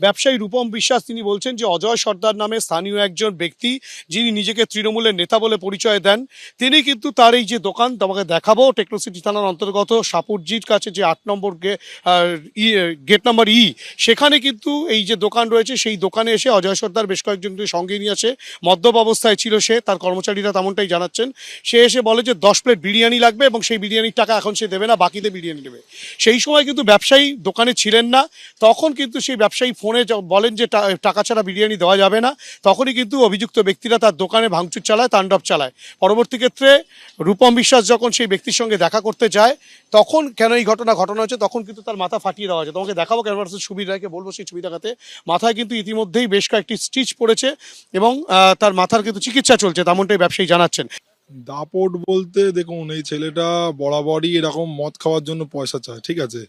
ব্যবসায়ী রূপম বিশ্বাস তিনি বলছেন যে অজয় সর্দার নামে স্থানীয় একজন ব্যক্তি যিনি নিজেকে তৃণমূলের নেতা বলে পরিচয় দেন, তিনি কিন্তু তার এই যে দোকান, তোমাকে দেখাবো টেকনোসিটি থানার অন্তর্গত সাপুরজির কাছে যে আট নম্বর গেট নাম্বার ই, সেখানে কিন্তু এই যে দোকান রয়েছে, সেই দোকানে এসে অজয় সর্দার বেশ কয়েকজনকে সঙ্গে নিয়ে আসে। মদ্যপ অবস্থায় ছিল সে, তার কর্মচারীরা তেমনটাই জানাচ্ছেন। সে এসে বলে যে দশ প্লেট বিরিয়ানি লাগবে এবং সেই বিরিয়ানির টাকা এখন সে দেবে না, বাকিতে বিরিয়ানি দেবে সেই সময় কিন্তু ব্যবসায়ী দোকানে ছিলেন না, তখন কিন্তু সেই ব্যবসায়ী ফোনে বলেন যে টাকা ছাড়া বিরিয়ানি দেওয়া যাবে না, তখনই কিন্তু অভিযুক্ত ব্যক্তিরা তার দোকানে ভাঙচুর চালায়, তাণ্ডব চালায়। পরবর্তী ক্ষেত্রে রূপম বিশ্বাস যখন সেই ব্যক্তির সঙ্গে দেখা করতে যায়, তখন কেন এই ঘটনা ঘটনা হচ্ছে তখন কিন্তু তার মাথা ফাটিয়ে দেওয়া হয়েছে। তোমাকে দেখাবো ক্যামেরা সুবির রায়কে বলব সেই ছবি দেখাতে। মাথায় কিন্তু ইতিমধ্যেই বেশ কয়েকটি স্টিচ পড়েছে এবং তার মাথার কিন্তু চিকিৎসা চলছে, তেমনটাই ব্যবসায়ী জানাচ্ছেন। দাপট বলতে দেখুন, এই ছেলেটা বরাবরই এরকম মদ খাওয়ার জন্য পয়সা চায়, ঠিক আছে?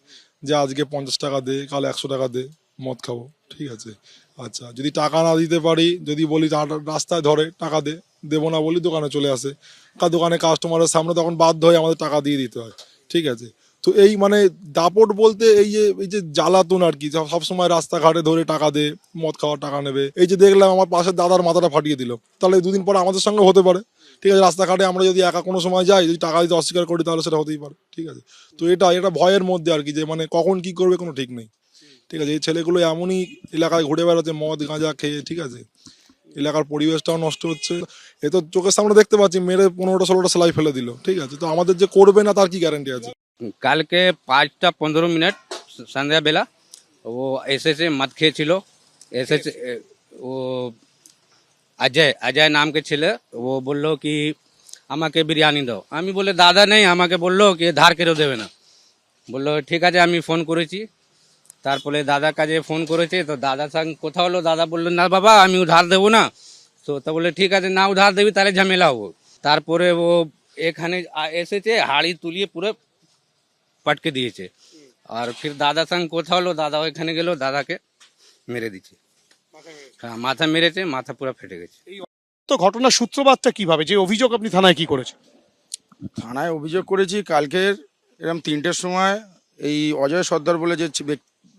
যে আজকে পঞ্চাশ টাকা দে, কাল একশো টাকা দে। মদ খাব, ঠিক আছে? আচ্ছা যদি টাকা না দিতে পারি, যদি বলি রাস্তায় ধরে টাকা দে, দেবো না বলি দোকানে চলে আসে। কার দোকানে কাস্টমারের সামনে তখন বাধ্য হয়ে আমাদের টাকা দিয়ে দিতে হয়, ঠিক আছে? তো এই মানে দাপট বলতে এই যে এই যে জ্বালাতন আর কি, সব- সবসময় রাস্তাঘাটে ধরে টাকা দে, মদ খাওয়ার টাকা নেবে। এই যে দেখলাম আমার পাশের দাদার মাথাটা ফাটিয়ে দিল। তাহলে দুদিন পরে আমাদের সঙ্গে হতে পারে, ঠিক আছে? রাস্তাঘাটে আমরা যদি একা কোনো সময় যাই, যদি টাকা দিতে অস্বীকার করি, তাহলে সেটা হতেই পারে, ঠিক আছে? তো এটা এটা ভয়ের মধ্যে আর কি, যে মানে কখন কি করবে কোনো ঠিক নেই। ঠিক আছে, এই ছেলেগুলো এমনই এলাকায় ঘুরে বেড়াচ্ছে, মদ, গাঁজা খেয়ে, ঠিক আছে? এলাকার পরিবেশটাও নষ্ট হচ্ছে। এ তো চোখের সামনে দেখতে পাচ্ছি, মেরে পনেরোটা, ষোলোটা সেলাই ফেলে দিল, ঠিক আছে? তো আমাদের যে করবে না, তার কি গ্যারান্টি আছে? কালকে পাঁচটা পনেরো মিনিট সন্ধ্যাবেলা ও এসেছে মদ খেয়েছিল। এসেছে ও অজয় অজয় নামকে ছেলে, ও বলল কি, আমাকে বিরিয়ানি দাও। আমি বলে, দাদা নেই। আমাকে বলল কি, ধার কেউ দেবে না। বলল, ঠিক আছে, আমি ফোন করেছি। তারপরে দাদার কাছে ফোন করেছে তো দাদার সঙ্গে কথা হলো দাদা বলল না বাবা আমি উধার দেবো না। তো তা বলে ঠিক আছে না উধার দেবি তাহলে ঝামেলা হব। তারপরে ও এখানে এসেছে হাড়ি তুলিয়ে পুরো পটকে দিয়েছে। আর ফির দাদার সঙ্গে কথা হলো দাদা ওইখানে গেল দাদাকে মেরে দিচ্ছে। হ্যাঁ মাথা মেরেছে মাথা পুরো ফেটে গেছে। তো ঘটনার সূত্রপাতটা কীভাবে? যে অভিযোগ আপনি থানায় কি করেছেন? থানায় অভিযোগ করেছি কালকের এরকম তিনটের সময় এই অজয় সর্দার বলে যে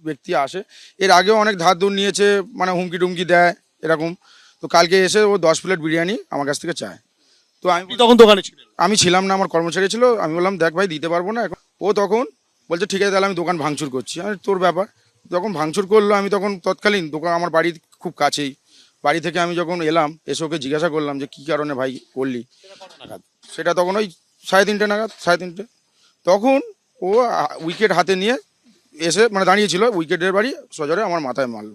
ব্যক্তি আসে। এর আগেও অনেক ধার দূর নিয়েছে মানে হুমকি টুমকি দেয় এরকম। তো কালকে এসে ও দশ প্লেট বিরিয়ানি আমার কাছ থেকে চায়। তো আমি তখন দোকানে আমি ছিলাম না আমার কর্মচারী ছিল। আমি বললাম দেখ ভাই দিতে পারব না এখন। ও তখন বলছে ঠিক আছে তাহলে আমি দোকান ভাঙচুর করছি। আমি তোর ব্যাপার? যখন ভাঙচুর করল আমি তখন তৎকালীন দোকান আমার বাড়ির খুব কাছেই। বাড়ি থেকে আমি যখন এলাম এসে ওকে জিজ্ঞাসা করলাম যে কী কারণে ভাই করলি? সেটা তখন ওই সাড়ে তিনটে নাগাদ সাড়ে তিনটে। তখন ও উইকেট হাতে নিয়ে এসে মানে দাঁড়িয়েছিল উইকেটের বাড়ি সজরে আমার মাথায় মারলো।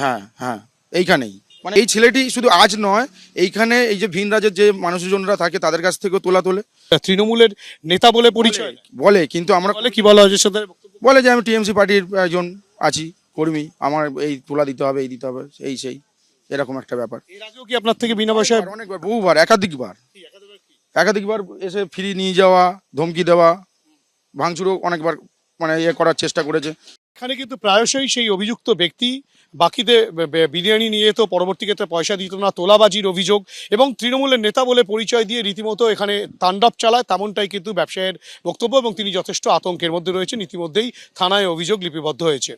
হ্যাঁ হ্যাঁ এইখানেই। মানে এই ছেলেটি শুধু আজ নয় এইখানে এই যে ভিন রাজ্যের যে মানুষজনরা থাকে তাদের কাছ থেকেও তোলা তোলে। তৃণমূলের নেতা বলে পরিচয়? বলে কিন্তু আমরা বলে কি বলা সর্দারের বক্তব্য? বলে যে আমি টিএমসি পার্টির একজন আছি কর্মী আমার এই তোলা দিতে হবে এই দিতে হবে এই সেই এরকম একটা ব্যাপার। এর আগেও কি আপনার থেকে বিনা পয়সায় অনেকবার বহুবার একাধিকবার। একাধিকবার এসে ফ্রি নিয়ে যাওয়া ধমকি দেওয়া ভাঙচুরও অনেকবার মানে ইয়ে করার চেষ্টা করেছে। এখানে কিন্তু প্রায়শই সেই অভিযুক্ত ব্যক্তি বাকিতে বিরিয়ানি নিয়ে তো পরবর্তী ক্ষেত্রে পয়সা দিত না, তোলাবাজির অভিযোগ এবং তৃণমূলের নেতা বলে পরিচয় দিয়ে রীতিমতো এখানে তাণ্ডব চালায়, তেমনটাই কিন্তু ব্যবসায়ের বক্তব্য এবং তিনি যথেষ্ট আতঙ্কের মধ্যে রয়েছেন। ইতিমধ্যেই থানায় অভিযোগ লিপিবদ্ধ হয়েছে।